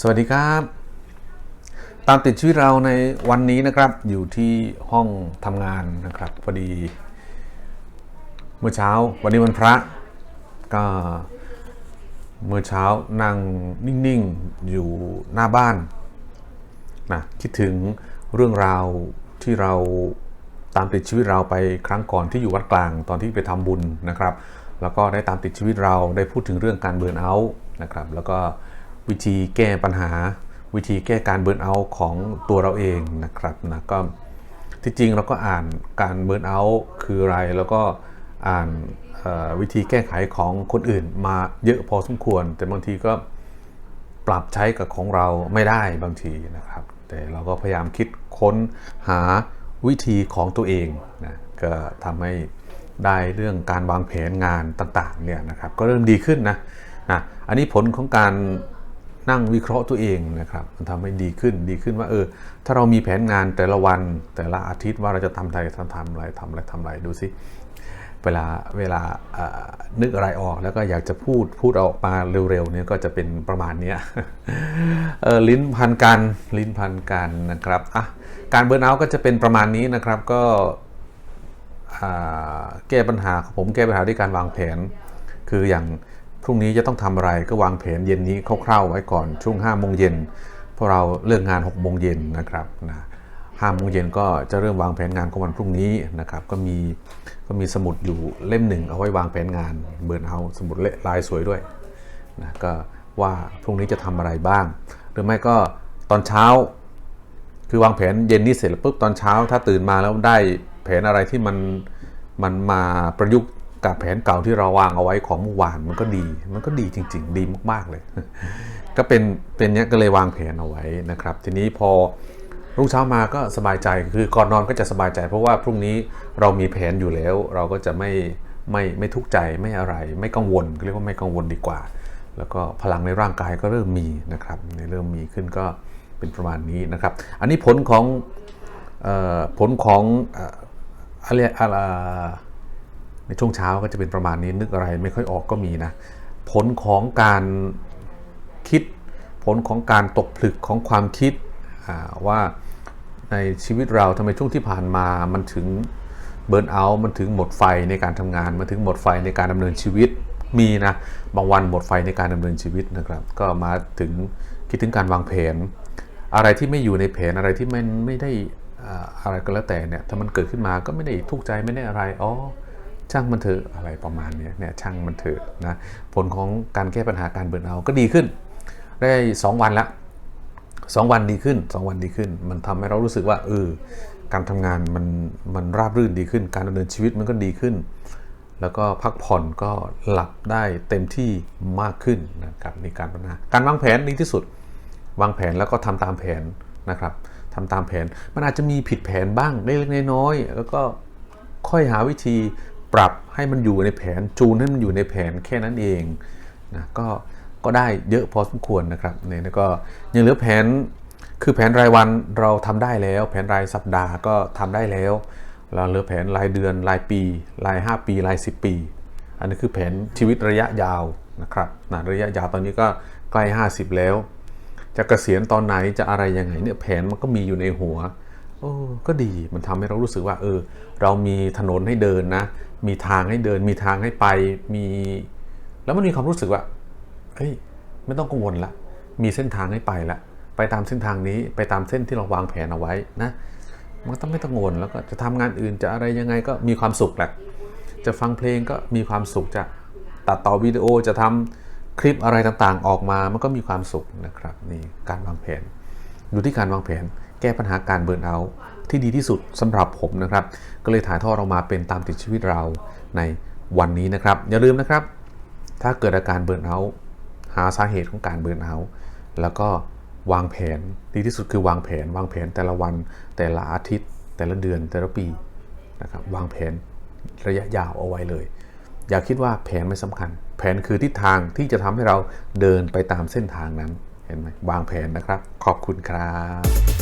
สวัสดีครับ ตามติดชีวิตเราในวันนี้นะครับ อยู่ที่ห้องทำงานนะครับพอดี เมื่อเช้าวันนี้วันพระก็เมื่อเช้านั่งนิ่งๆอยู่หน้าบ้านนะคิดถึงเรื่องราวที่เราตามติดชีวิตเราไปครั้งก่อนที่อยู่วัดกลางตอนที่ไปทำบุญนะครับ แล้วก็ได้ตามติดชีวิตเราได้พูดถึงเรื่องการเบิร์นเอาท์นะครับ แล้วก็ วิธีแก้ปัญหา วิธีแก้การเบิร์นเอาท์ของตัวเราเองนะครับนะก็ที่จริงเราก็อ่านการเบิร์นเอาท์คืออะไร แล้วก็อ่านวิธีแก้ไขของคนอื่นมาเยอะพอสมควร แต่บางทีก็ปรับใช้กับของเราไม่ได้บางทีนะครับ แต่เราก็พยายามคิดค้นหาวิธีของตัวเองนะก็ทำให้ได้เรื่องการวางแผนงานต่างๆเนี่ยนะครับก็เริ่มดีขึ้นนะนะอันนี้ผลของการ นั่งวิเคราะห์ตัวเองนะครับ มันทำให้ดีขึ้นดีขึ้นว่าเออ ถ้าเรามีแผนงานแต่ละวันแต่ละอาทิตย์ว่าเราจะทำอะไรทำทำอะไรทำอะไรทำอะไรดูสิเวลาเวลานึกอะไรออกแล้วก็อยากจะพูดพูดออกมาเร็วๆเนี่ยก็จะเป็นประมาณนี้ลิ้นพันกันลิ้นพันกันนะครับอะการเบิร์นเอาท์ก็จะเป็นประมาณนี้นะครับก็แก้ปัญหาผมแก้ปัญหาด้วยการวางแผน คืออย่าง พรุ่งนี้จะต้องทำอะไรก็วางแผนเย็นนี้คร่าวๆไว้ก่อนช่วง5้าโมงเย็นพวกเราเลิกงาน6กโมงเย็นนะครับนะห้าโมงเย็นก็จะเริ่มวางแผนงานของวันพรุ่งนี้นะครับ ก็มีก็มีสมุดอยู่เล่มหนึ่งเอาไว้วางแผนงานเบิร์นเอาสมุดลายสวยด้วยนะก็ว่าพรุ่งนี้จะทำอะไรบ้าง หรือไม่ก็ตอนเช้า คือวางแผนเย็นนี้เสร็จแล้วปุ๊บตอนเช้า ถ้าตื่นมาแล้วได้แผนอะไรที่มันมันมาประยุกต์ แผนเก่าที่เราวางเอาไว้ของเมื่อวานมันก็ดี มันก็ดีจริง ๆ ดีมากๆเลย ก็เป็นเป็นเนี้ยก็เลยวางแผนเอาไว้นะครับ ทีนี้พอรุ่งเช้ามาก็สบายใจคือก่อนนอนก็จะสบายใจ เพราะว่าพรุ่งนี้เรามีแผนอยู่แล้ว เราก็จะไม่ไม่ไม่ทุกข์ใจไม่อะไร ไม่กังวลเรียกว่าไม่กังวลดีกว่า แล้วก็พลังในร่างกายก็เริ่มมีนะครับในเริ่มมีขึ้นก็เป็นประมาณนี้นะครับ อันนี้ผลของเออผลของอ่ออะไรอะไร ในช่วงเช้าก็จะเป็นประมาณนี้นึกอะไรไม่ค่อยออกก็มีนะ ผลของการคิด ผลของการตกผลึกของความคิดว่าในชีวิตเราทำไมช่วงที่ผ่านมามันถึงเบิร์นเอาท์มันถึงหมดไฟในการทำงาน มันถึงหมดไฟในการดำเนินชีวิตมีนะบางวันหมดไฟในการดำเนินชีวิตนะครับ ก็มาถึงคิดถึงการวางแผน อะไรที่ไม่อยู่ในแผนอะไรที่มันไม่ได้อ่าอะไรก็แล้วแต่เนี่ยถ้ามันเกิดขึ้นมาก็ไม่ได้ทุกข์ใจไม่ได้อะไรอ๋อ ช่างมันเถอะอะไรประมาณนี้เนี่ยช่างมันเถอะนะผลของการแก้ปัญหาการเบิร์นเอาก็ดีขึ้น ได้ 2 วันละสองวันดีขึ้น 2 วันดีขึ้น มันทำให้เรารู้สึกว่าเออการทำงานมันมันราบรื่นดีขึ้น การดำเนินชีวิตมันก็ดีขึ้น แล้วก็พักผ่อนก็หลับได้เต็มที่มากขึ้นนะครับในการพัฒนาการวางแผนดีที่สุด วางแผนแล้วก็ทำตามแผนนะครับทำตามแผนมันอาจจะมีผิดแผนบ้างเล็กๆน้อยๆแล้วก็ค่อยหาวิธี ปรับให้มันอยู่ในแผนจูนให้มันอยู่ในแผนแค่นั้นเองนะก็ก็ได้เยอะพอสมควรนะครับเนี่ยแล้วก็ยังเหลือแผนคือแผนรายวันเราทำได้แล้ว แผนรายสัปดาห์ก็ทำได้แล้ว เราเหลือแผนรายเดือนรายปี ราย 5 ปี ราย 10 ปี อันนี้คือแผนชีวิตระยะยาวนะครับนะระยะยาวตอนนี้ก็ใกล้ 50 แล้ว จะเกษียณตอนไหนจะอะไรยังไงเนี่ยแผนมันก็มีอยู่ในหัว โอ้ก็ดีมันทำให้เรารู้สึกว่า เออ เรามีถนนให้เดินนะ มีทางให้เดิน มีทางให้ไปมี แล้วมันมีความรู้สึกว่าเฮ้ยไม่ต้องกังวลละ มีเส้นทางให้ไปละไปตามเส้นทางนี้ไปตามเส้นที่เราวางแผนเอาไว้นะมันต้องไม่ต้องกังวลแล้วก็จะทำงานอื่นจะอะไรยังไงก็มีความสุขแหละจะฟังเพลงก็มีความสุขจะตัดต่อวิดีโอจะทำคลิปอะไรต่างๆ ออกมามันก็มีความสุขนะครับนี่การวางแผน อยู่ที่การวางแผน แก้ปัญหาการเบิร์นเอาท์ที่ดีที่สุดสำหรับผมนะครับ ก็เลยถ่ายทอดเรามาเป็นตามติดชีวิตเราในวันนี้นะครับ อย่าลืมนะครับ ถ้าเกิดอาการเบิร์นเอาท์หาสาเหตุของการเบิร์นเอาท์แล้วก็วางแผนดีที่สุดคือวางแผน วางแผนแต่ละวันแต่ละอาทิตย์ แต่ละเดือนแต่ละปีนะครับวางแผนระยะยาวเอาไว้เลย อย่าคิดว่าแผนไม่สำคัญ แผนคือทิศทางที่จะทำให้เราเดินไปตามเส้นทางนั้นเห็นไหมวางแผนนะครับ ขอบคุณครับ